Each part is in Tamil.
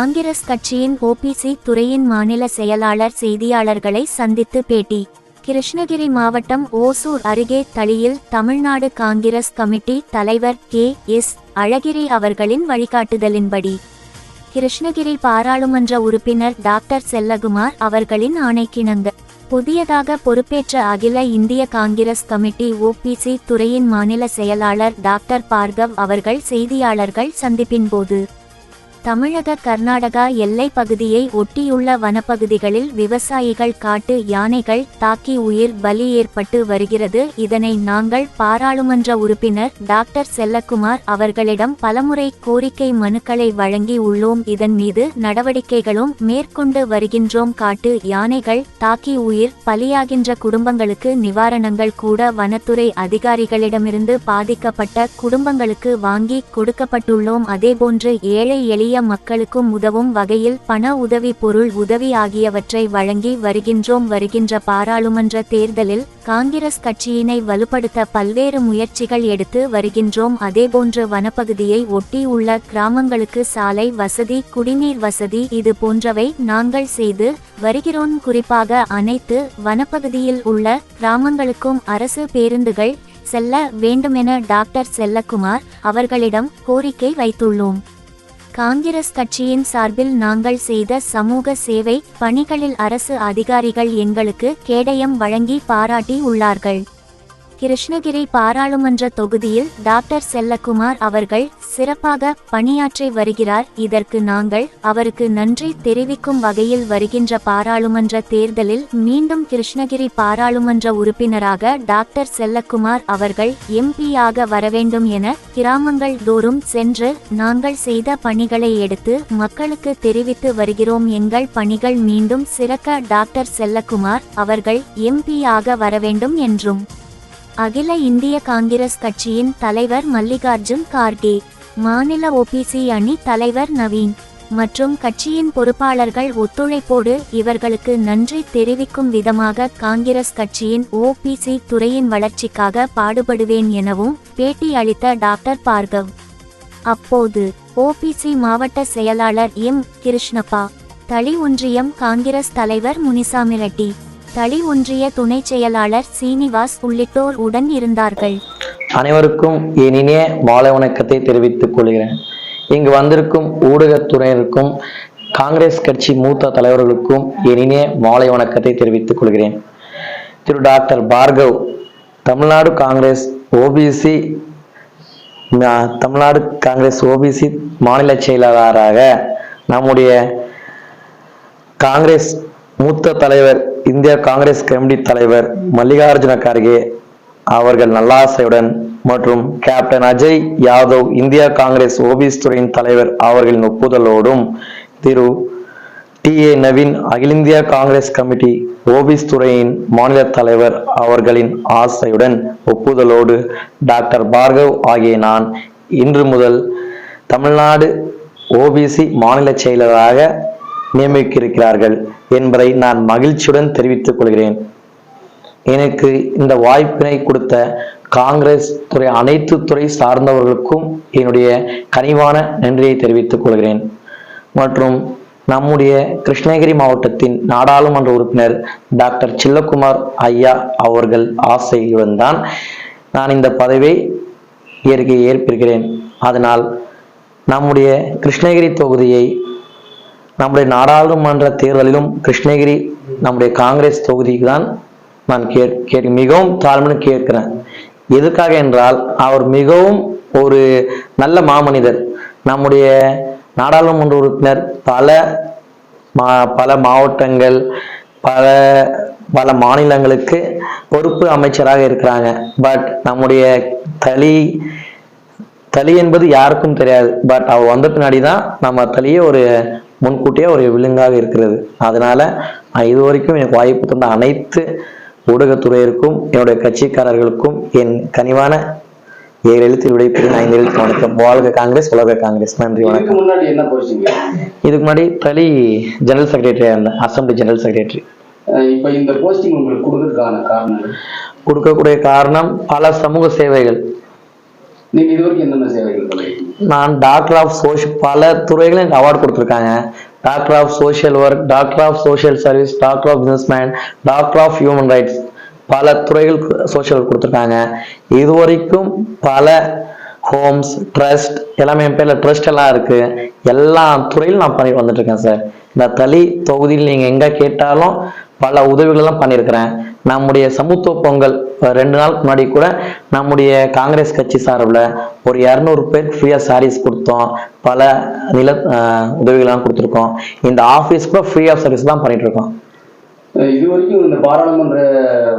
காங்கிரஸ் கட்சியின் ஓபிசி துறையின் மாநில செயலாளர் செய்தியாளர்களை சந்தித்து பேட்டி. கிருஷ்ணகிரி மாவட்டம் ஓசூர் அருகே தளியில் தமிழ்நாடு காங்கிரஸ் கமிட்டி தலைவர் கே. எஸ். அழகிரி அவர்களின் வழிகாட்டுதலின்படி. கிருஷ்ணகிரி பாராளுமன்ற உறுப்பினர் டாக்டர் செல்லகுமார் அவர்களின் ஆணைக்கிணங்க. புதியதாக பொறுப்பேற்ற அகில இந்திய காங்கிரஸ் கமிட்டி ஓபிசி துறையின் மாநில செயலாளர் டாக்டர் பார்கவ் அவர்கள் செய்தியாளர்கள் சந்திப்பின் போது தமிழக கர்நாடகா எல்லை பகுதியை ஒட்டியுள்ள வனப்பகுதிகளில் விவசாயிகள் காட்டு யானைகள் தாக்கி உயிர் பலி ஏற்பட்டு வருகிறது. இதனை நாங்கள் பாராளுமன்ற உறுப்பினர் டாக்டர் செல்லக்குமார் அவர்களிடம் பலமுறை கோரிக்கை மனுக்களை வழங்கி உள்ளோம். இதன் மீது நடவடிக்கைகளும் மேற்கொண்டு வருகின்றோம். காட்டு யானைகள் தாக்கி உயிர் பலியாகின்ற குடும்பங்களுக்கு நிவாரணங்கள் கூட வனத்துறை அதிகாரிகளிடமிருந்து பாதிக்கப்பட்ட குடும்பங்களுக்கு வாங்கி கொடுக்கப்பட்டுள்ளோம். அதேபோன்று ஏழை எளிய மக்களுக்கும் உதவும் வகையில் பண உதவி பொருள் உதவி ஆகியவற்றை வழங்கி வருகின்றோம் வருகின்ற பாராளுமன்ற தேர்தலில் காங்கிரஸ் கட்சியினை வலுப்படுத்த பல்வேறு முயற்சிகள் எடுத்து வருகின்றோம். அதேபோன்று வனப்பகுதியை ஒட்டி உள்ள கிராமங்களுக்கு சாலை வசதி குடிநீர் வசதி இது போன்றவை நாங்கள் செய்து வருகிறோம். குறிப்பாக அனைத்து வனப்பகுதியில் உள்ள கிராமங்களுக்கும் அரசு பேருந்துகள் செல்ல வேண்டுமென டாக்டர் செல்லக்குமார் அவர்களிடம் கோரிக்கை வைத்துள்ளோம். காங்கிரஸ் கட்சியின் சார்பில் நாங்கள் செய்த சமூக சேவை பணிகளில் அரசு அதிகாரிகள் எங்களுக்கு கேடயம் வழங்கி பாராட்டி உள்ளார்கள். கிருஷ்ணகிரி பாராளுமன்ற தொகுதியில் டாக்டர் செல்லக்குமார் அவர்கள் சிறப்பாக பணியாற்றி வருகிறார். இதற்கு நாங்கள் அவருக்கு நன்றி தெரிவிக்கும் வகையில் வருகின்ற பாராளுமன்ற தேர்தலில் மீண்டும் கிருஷ்ணகிரி பாராளுமன்ற உறுப்பினராக டாக்டர் செல்லக்குமார் அவர்கள் எம்பியாக வரவேண்டும் என கிராமங்கள் தோறும் சென்று நாங்கள் செய்த பணிகளை எடுத்து மக்களுக்கு தெரிவித்து வருகிறோம். எங்கள் பணிகள் மீண்டும் சிறக்க டாக்டர் செல்லக்குமார் அவர்கள் எம்பியாக வரவேண்டும் என்றும் அகில இந்திய காங்கிரஸ் கட்சியின் தலைவர் மல்லிகார்ஜுன் கார்கே மாநில ஓபிசி அணி தலைவர் நவீன் மற்றும் கட்சியின் பொறுப்பாளர்கள் ஒத்துழைப்போடு இவர்களுக்கு நன்றி தெரிவிக்கும் விதமாக காங்கிரஸ் கட்சியின் ஓபிசி துறையின் வளர்ச்சிக்காக பாடுபடுவேன் எனவும் பேட்டி அளித்த டாக்டர் பார்கவ். அப்போது ஓபிசி மாவட்ட செயலாளர் எம் கிருஷ்ணப்பா தளி ஒன்றியம் காங்கிரஸ் தலைவர் முனிசாமி ரெட்டி தளி ஒன்றிய துணை செயலாளர் சீனிவாஸ் உள்ளிட்டோர் உடன் இருந்தார்கள். அனைவருக்கும் என் இனிய மாலை வணக்கத்தை தெரிவித்துக் கொள்கிறேன். இங்கு வந்திருக்கும் ஊடகத்துறையினருக்கும் காங்கிரஸ் கட்சி மூத்த தலைவர்களுக்கும் என் இனிய மாலை வணக்கத்தை தெரிவித்துக் கொள்கிறேன். திரு. Doctor Bhargav Tamil Nadu Congress OBC Tamil Nadu Congress OBC மாநில செயலாளராக நம்முடைய காங்கிரஸ் மூத்த தலைவர் இந்திய காங்கிரஸ் கமிட்டி தலைவர் மல்லிகார்ஜுன கார்கே அவர்கள் நல்லாசையுடன் மற்றும் captain Ajay Yadav India Congress OBS துறையின் தலைவர் அவர்களின் ஒப்புதலோடும் திரு. டி. ஏ. நவீன் அகில இந்திய காங்கிரஸ் கமிட்டி ஓபிஎஸ் துறையின் மாநில தலைவர் அவர்களின் ஆசையுடன் ஒப்புதலோடு டாக்டர் பார்கவ் ஆகிய நான் இன்று முதல் தமிழ்நாடு ஓபிசி மாநில செயலராக நியமிக்கிருக்கிறார்கள் என்பதை நான் மகிழ்ச்சியுடன் தெரிவித்துக் கொள்கிறேன். எனக்கு இந்த வாய்ப்பினை கொடுத்த காங்கிரஸ் துறை அனைத்து துறை சார்ந்தவர்களுக்கும் என்னுடைய கனிவான நன்றியை தெரிவித்துக் கொள்கிறேன். மற்றும் நம்முடைய கிருஷ்ணகிரி மாவட்டத்தின் நாடாளுமன்ற உறுப்பினர் டாக்டர் சில்லகுமார் ஐயா அவர்கள் ஆசையுடன் தான் நான் இந்த பதவியை ஏற்க ஏற்பிருக்கிறேன் அதனால் நம்முடைய கிருஷ்ணகிரி தொகுதியை நம்முடைய நாடாளுமன்ற தேர்தலிலும் கிருஷ்ணகிரி நம்முடைய காங்கிரஸ் தொகுதிக்கு தான் நான் கே கே மிகவும் தாழ்மைன்னு கேட்கிறேன். எதுக்காக என்றால் அவர் மிகவும் ஒரு நல்ல மாமனிதர். நம்முடைய நாடாளுமன்ற உறுப்பினர் பல மா பல மாவட்டங்கள் பல பல மாநிலங்களுக்கு பொறுப்பு அமைச்சராக இருக்கிறாங்க. பட் நம்முடைய தளி தளி என்பது யாருக்கும் தெரியாது. பட் அவர் வந்த பின்னாடி தான் நம்ம தளியே ஒரு முன்கூட்டியே ஒரு விலங்காக இருக்கிறது. அதனால நான் இது வரைக்கும் எனக்கு வாய்ப்பு தந்த அனைத்து ஊடகத்துறையிற்கும் என்னுடைய கட்சிக்காரர்களுக்கும் என் கனிவான ஏழு எழுத்து விடைபெறும் ஐந்து எழுத்து வணக்கம். வாழ்க காங்கிரஸ் உலக காங்கிரஸ். நன்றி வணக்கம். முன்னாடி என்ன போச்சீங்க? இதுக்கு முன்னாடி தளி ஜெனரல் செக்ரட்டரியா இருந்தேன் அசம்பிளி ஜெனரல் செக்ரட்டரி. இப்ப இந்த போஸ்டிங் உங்களுக்கு கொடுக்கறதுக்கான காரணம்? கொடுக்கக்கூடிய காரணம் பல சமூக சேவைகள். என்னென்ன சேவைகள் நான் டாக்டர் ஆஃப் சோஷியல் பல துறைகளும் எனக்கு அவார்டு கொடுத்துருக்காங்க. Doctor of social work doctor of social service doctor of businessman doctor of human rights பல துறைகள் சோஷியல் கொடுத்துருக்காங்க. இது வரைக்கும் பல ஹோம்ஸ் ட்ரஸ்ட் எல்லாமே என் பேரில் ட்ரஸ்ட் எல்லாம் இருக்கு. எல்லா துறையிலும் நான் பண்ணிட்டு வந்துட்டு இருக்கேன் சார் இந்த தளி தொகுதியில் நீங்கள் எங்கே கேட்டாலும் பல உதவிகள் எல்லாம் பண்ணியிருக்கிறேன். நம்முடைய சமத்துவ பொங்கல் ரெண்டு நாளுக்கு முன்னாடி கூட நம்முடைய காங்கிரஸ் கட்சி சார்பில் ஒரு இரநூறு பேருக்கு ஃப்ரீயாக சாரீஸ் கொடுத்தோம். பல நில உதவிகள்லாம் கொடுத்துருக்கோம். இந்த ஆஃபீஸ் கூட ஃப்ரீ ஆஃப் சர்வீஸ் தான் அஹ் இது வரைக்கும் இந்த பாராளுமன்ற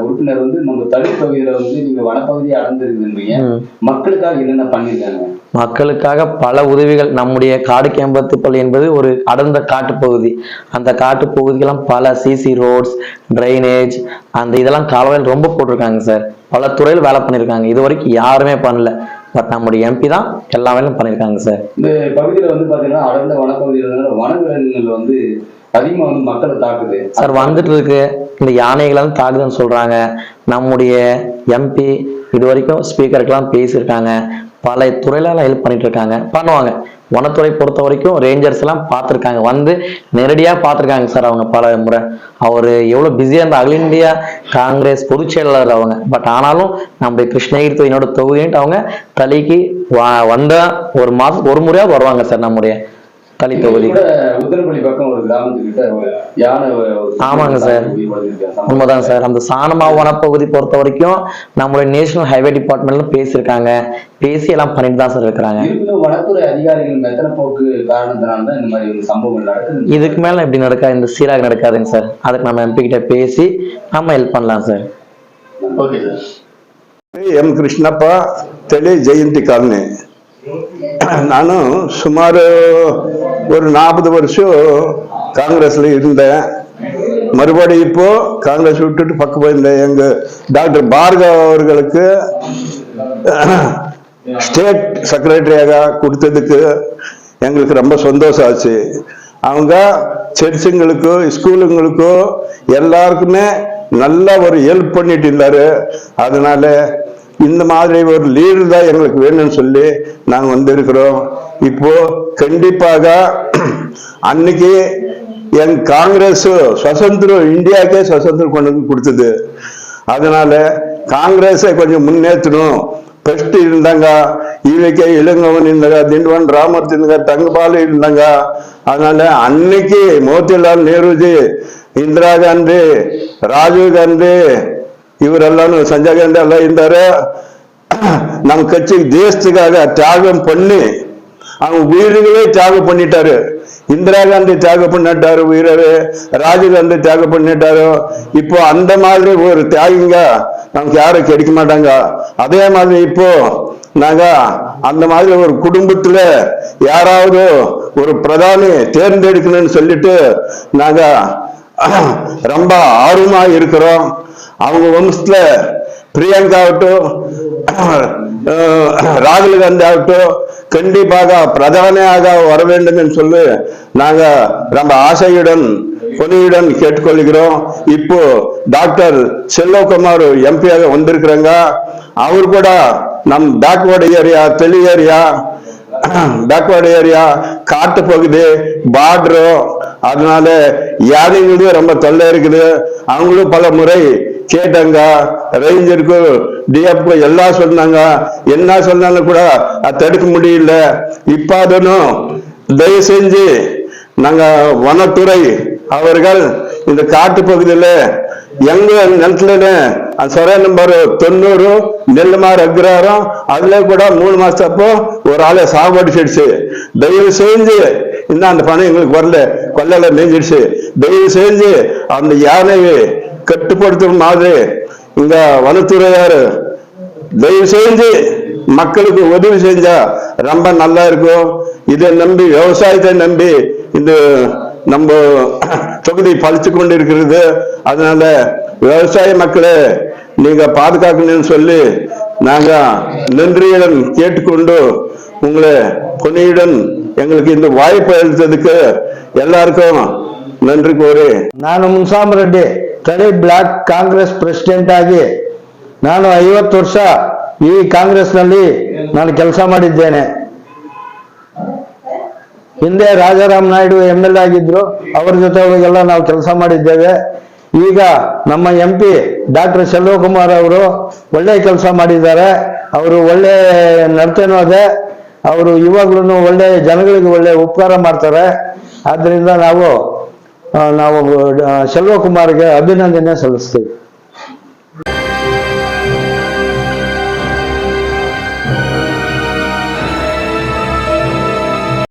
உறுப்பினர் வந்து நம்ம தலித் பகுதியில வந்து நீங்க வனப்பகுதியை அடைந்திருக்குன்றீங்க ம். மக்களுக்காக என்னென்ன பண்ணிருக்காங்க மக்களுக்காக பல உதவிகள். நம்முடைய காடு கேம்பத்துப்பள்ளி என்பது ஒரு அடர்ந்த காட்டுப்பகுதி. அந்த காட்டுப்பகுதிக்கெல்லாம் பல சிசி ரோட்ஸ் ட்ரைனேஜ் அந்த இதெல்லாம் காலவாயில் ரொம்ப போட்டிருக்காங்க சார். பல துறையில் வேலை பண்ணியிருக்காங்க. இது வரைக்கும் யாருமே பண்ணல. பட் நம்முடைய எம்பி தான் எல்லா வேலையும் பண்ணியிருக்காங்க சார். இந்த பகுதியில வந்து பாத்தீங்கன்னா அடர்ந்த வனப்பகுதியில் வனவிலங்குகள் வந்து அதிகமா வந்து மக்களை தாக்குது. சார் வந்துட்டு இருக்கு. இந்த யானைகள் தாக்குதுன்னு சொல்றாங்க. நம்முடைய எம்பி இது வரைக்கும் ஸ்பீக்கருக்கெல்லாம் பேசியிருக்காங்க. பல துறையில ஹெல்ப் பண்ணிட்டு இருக்காங்க பண்ணுவாங்க. வனத்துறை பொறுத்த வரைக்கும் ரேஞ்சர்ஸ் எல்லாம் பார்த்துருக்காங்க. வந்து நேரடியாக பார்த்துருக்காங்க சார் அவங்க பல முறை. அவர் எவ்வளோ பிஸியாக இருந்தால் அகில இந்தியா காங்கிரஸ் பொதுச் செயலாளர் அவங்க. பட் ஆனாலும் நம்முடைய கிருஷ்ணகிரி தொகுதியினோட தொகுதின்ட்டு அவங்க தலைக்கு வ- வந்தா ஒரு மாதம் ஒரு முறையாக வருவாங்க சார் நம்முடைய தளி தொகுதி கூட உத்தரப்பள்ளி பக்கம் ஒரு கிராமத்துக்கிட்ட ஒரு யானை ஒரு- ஆமாங்க சார். உயிரிழந்திருக்கு. சம்பவம். உண்மைதான் சார் அந்த சாணமா வனப்பகுதி பொறுத்த வரைக்கும் நம்மளுடைய நேஷனல் ஹைவே டிபார்ட்மெண்ட்ல பேசியிருக்காங்க பேசி எல்லாம் பண்ணிட்டு தான் சார் இருக்கிறாங்க இருப்பினும் வனத்துறை அதிகாரிகள் மெத்தன போக்கு காரணத்தினால தான் இந்த மாதிரி ஒரு சம்பவங்கள் நடக்குது இதுக்கு மேல இப்படி நடக்காது இந்த சீராக நடக்காதுங்க சார் அதுக்கு நம்ம எம்பி கிட்ட பேசி நம்ம ஹெல்ப் பண்ணலாம் sir okay sir M Krishnappa ತಳಿ ಜಯಂತಿ ಕಾಲನಿ ನಾನು ಸುಮಾರು ஒரு நாற்பது வருஷம் காங்கிரஸ்ல இருந்தேன். மறுபடியும் இப்போ காங்கிரஸ் விட்டுட்டு பக்கம் போயிருந்தேன். எங்க டாக்டர் பார்கவ் அவர்களுக்கு ஸ்டேட் செக்ரட்டரியாக கொடுத்ததுக்கு எங்களுக்கு ரொம்ப சந்தோஷம் ஆச்சு. அவங்க சர்ச்சுங்களுக்கோ ஸ்கூலுங்களுக்கோ எல்லாருக்குமே நல்ல ஒரு ஹெல்ப் பண்ணிட்டு இருந்தாரு. அதனால இந்த மாதிரி ஒரு லீடர் தான் எங்களுக்கு வேணும்னு சொல்லி நாங்கள் வந்திருக்கிறோம். இப்போ கண்டிப்பாக அன்னைக்கு என் காங்கிரஸ் சுதந்திரம் இந்தியாக்கே சுதந்திரம் கொண்டு வந்து கொடுத்தது. அதனால காங்கிரஸை கொஞ்சம் முன்னேற்றணும். பெஸ்ட் இருந்தாங்க ஈவிகே இளங்கவன் இருந்தாங்க திண்டுவன் ராமர் இருந்தாங்க தங்கபாலு இருந்தாங்க. அதனால அன்னைக்கு மோத்திலால் நேருஜி இந்திரா காந்தி ராஜீவ் காந்தி ಇವರೆಲ್ಲಾನು ಸಂಜಯ್ ಗಾಂಧಿ ಎಲ್ಲ ಇದ್ದಾರೆ நம்ம கட்சிக்கு தேசத்துக்காக தியாகம் பண்ணி அவங்க உயிர்களே தியாகம் பண்ணிட்டாரு இந்திரா காந்தி தியாகம் பண்ணிட்டாரு உயிரரு ராஜீவ் காந்தி தியாகம் பண்ணிட்டாரு இப்போ அந்த மாதிரி ஒரு தியாகிங்க நமக்கு யாரும் கிடைக்க மாட்டாங்க அதே மாதிரி இப்போ நாங்க அந்த மாதிரி ஒரு குடும்பத்துல யாராவது ஒரு பிரதானி தேர்ந்தெடுக்கணும்னு சொல்லிட்டு நாங்க ரொம்ப ஆர்வமா இருக்கிறோம் அவங்க வம்சத்துல பிரியங்கா ஆகட்டும் ராகுல் காந்தி ஆகட்டும் கண்டிப்பாக பிரதானியாக வர வேண்டும் என்று சொல்லி நாங்க ரொம்ப ஆசையுடன் பொனியுடன் கேட்டுக்கொள்கிறோம். இப்போ டாக்டர் செல்வகுமார் எம்பியாக வந்திருக்கிறாங்க. அவர் கூட நம் backward area Thali area backward area காட்டு பகுதி பார்டரு அதனால யானைங்களும் ரொம்ப தொல்லை இருக்குது. அவங்களும் பல முறை கேட்டாங்க. ரேஞ்சருக்கு டிஎஃப்க்கு எல்லாம் சொன்னாங்க. என்ன சொன்னாலும் கூட தடுக்க முடியல. இப்ப அதனும் தயவு செஞ்சு நாங்க வனத்துறை அவர்கள் இந்த காட்டு பகுதியில எங்க நிலத்துல அந்த சொர நம்பர் தொண்ணூறு நெல்லுமார் அக்ராரம் அதுல கூட மூணு மாசத்தப்போ ஒரு ஆளை சாகுபடி செய்டுச்சு தயவு செஞ்சு இன்னும் அந்த பணம் எங்களுக்கு வரல கொல்லையில மேஞ்சிடுச்சு. தயவு செஞ்சு அந்த யானையை கட்டுப்படுத்தும் மாதிரி இங்க வனத்துறையாரு தயவு செஞ்சு மக்களுக்கு உதவி செஞ்சா ரொம்ப நல்லா இருக்கும். இதை நம்பி விவசாயத்தை நம்பி இந்த நம்ம தொகுதி பழிச்சு கொண்டு இருக்கிறது அதனால விவசாய மக்களை நீங்க பாதுகாக்கணும்னு சொல்லி நாங்க நன்றியுடன் கேட்டுக்கொண்டு உங்களை பொன்னியுடன் எங்களுக்கு இந்த வாய்ப்பு அளித்ததுக்கு எல்லாருக்கும் நன்றி கூறி ನಾನು ಮುನ್ಸಾಮ್ ರೆಡ್ಡಿ ತಳಿ ಬ್ಲಾಕ್ ಕಾಂಗ್ರೆಸ್ ಪ್ರೆಸಿಡೆಂಟ್ ಆಗಿ ನಾನು ಐವತ್ತು ವರ್ಷ ಈ ಕಾಂಗ್ರೆಸ್ನಲ್ಲಿ ನಾನು ಕೆಲಸ ಮಾಡಿದ್ದೇನೆ ಹಿಂದೆ ರಾಜಾರಾಮ್ ನಾಯ್ಡು ಎಂ ಎಲ್ ಆಗಿದ್ರು ಅವ್ರ ಜೊತೆಗೆಲ್ಲ ನಾವು ಕೆಲಸ ಮಾಡಿದ್ದೇವೆ ಈಗ ನಮ್ಮ ಎಂ ಪಿ ಡಾಕ್ಟರ್ ಶೆಲ್ವಕುಮಾರ್ ಅವರು ಒಳ್ಳೆ ಕೆಲಸ ಮಾಡಿದ್ದಾರೆ. ಅವರು ಒಳ್ಳೆ ನಡತೆನೂ ಅದೇ. ಅವರು ಇವಾಗ್ಲೂ ಒಳ್ಳೆ ಜನಗಳಿಗೆ ಒಳ್ಳೆ ಉಪಕಾರ ಮಾಡ್ತಾರೆ. ಆದ್ರಿಂದ ನಾವು ನಾವು ಆ, ಶೆಲ್ವಕುಮಾರ್ಗೆ ಅಭಿನಂದನೆ ಸಲ್ಲಿಸ್ತೀವಿ.